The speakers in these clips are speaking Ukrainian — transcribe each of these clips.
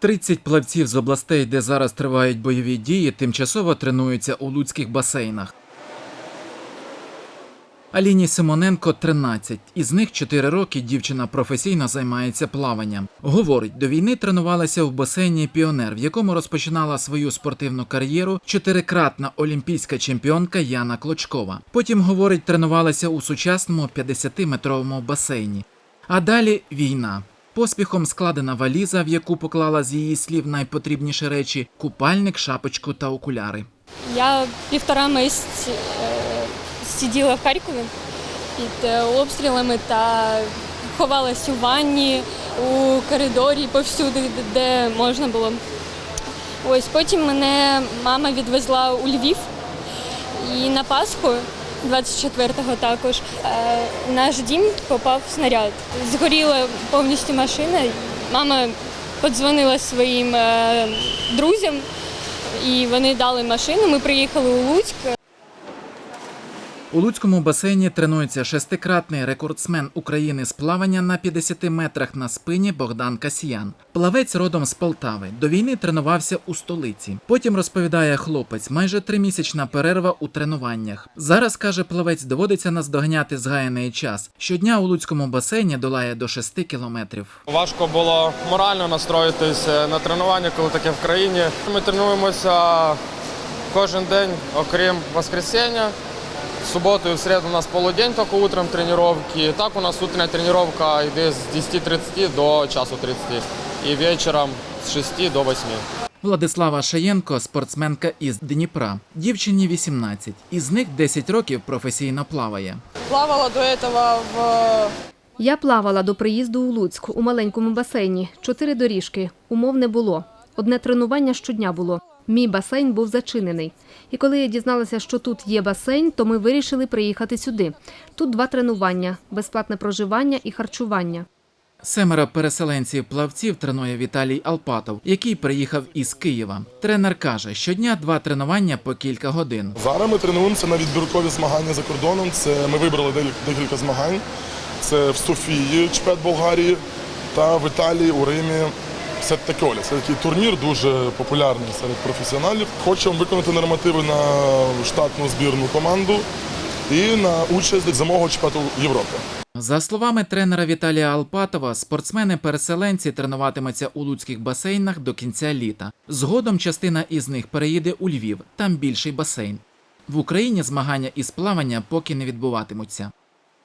30 плавців з областей, де зараз тривають бойові дії, тимчасово тренуються у луцьких басейнах. Аліні Симоненко 13. Із них 4 роки дівчина професійно займається плаванням. Говорить, до війни тренувалася в басейні Піонер, в якому розпочинала свою спортивну кар'єру чотирикратна олімпійська чемпіонка Яна Клочкова. Потім, говорить, тренувалася у сучасному 50-метровому басейні. А далі війна. Поспіхом складена валіза, в яку поклала з її слів найпотрібніші речі: купальник, шапочку та окуляри. Я півтора місяці е, сиділа в Харкові під е, обстрілами та ховалась у ванні, у коридорі, повсюди, де можна було. Ось потім мене мама відвезла у Львів і на Пасху. 24-го також е, наш дім попав снаряд. Згоріла повністю машина. Мама подзвонила своїм е, друзям, і вони дали машину. Ми приїхали у Луцьк. У Луцькому басейні тренується шестикратний рекордсмен України з плавання на 50 метрах на спині Богдан Касіян. Плавець родом з Полтави. До війни тренувався у столиці. Потім розповідає хлопець, майже тримісячна перерва у тренуваннях. Зараз каже плавець, доводиться наздоганяти згаяний час. Щодня у Луцькому басейні долає до 6 кілометрів. Важко було морально настроїтися на тренування, коли таке в країні. Ми тренуємося кожен день, окрім воскресіння. В суботу і в середу у нас полудень, тільки утром тренування. Так у нас утрення тренування йде з 10.30 до часу 30 і вечором з 6 до 8. Владислава Шаєнко спортсменка із Дніпра. Дівчині 18. Із них 10 років професійно плаває. Плавала до этого в Я плавала до приїзду у Луцьк у маленькому басейні. Чотири доріжки. Умов не було. Одне тренування щодня було. Мій басейн був зачинений. І коли я дізналася, що тут є басейн, то ми вирішили приїхати сюди. Тут два тренування: безплатне проживання і харчування. Семеро переселенців-плавців тренує Віталій Алпатов, який приїхав із Києва. Тренер каже, щодня два тренування по кілька годин. Зараз ми тренуємося на відбіркові змагання за кордоном. Це ми вибрали декілька змагань. Це в Софії, чемпіонат Болгарії та в Італії у Римі. Сеттеколі. Це такий турнір дуже популярний серед професіоналів. Хочемо виконати нормативи на штатну збірну команду і на участь зимового чемпіонату Європи. За словами тренера Віталія Алпатова, спортсмени-переселенці тренуватимуться у луцьких басейнах до кінця літа. Згодом частина із них переїде у Львів, там більший басейн. В Україні змагання із плавання поки не відбуватимуться.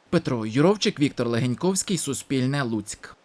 Петро Юровчик, Віктор Легеньковський, Суспільне, Луцьк.